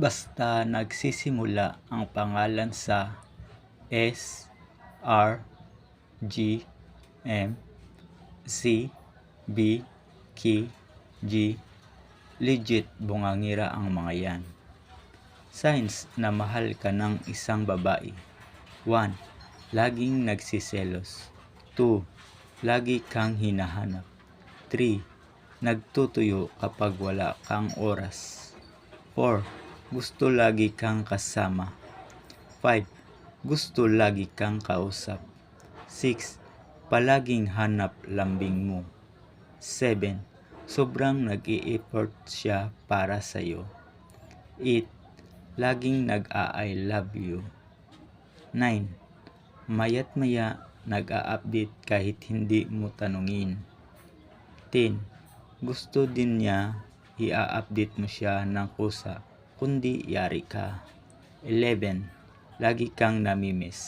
Basta nagsisimula ang pangalan sa S, R, G, M, C, B, K, G, legit bungangira ang mga yan. Signs na mahal ka ng isang babae. 1. Laging nagsiselos. 2. Lagi kang hinahanap. 3. Nagtutuyo kapag wala kang oras. 4. Gusto lagi kang kasama. 5. Gusto lagi kang kausap. 6. Palaging hanap lambing mo. 7. Sobrang nag-i-effort siya para sa'yo. 8. Laging nag-a-I love you. 9. Mayat maya nag-a-update kahit hindi mo tanungin. 10. Gusto din niya i-update mo siya ng kusa, kundi yari ka. 11. Lagi kang namimiss.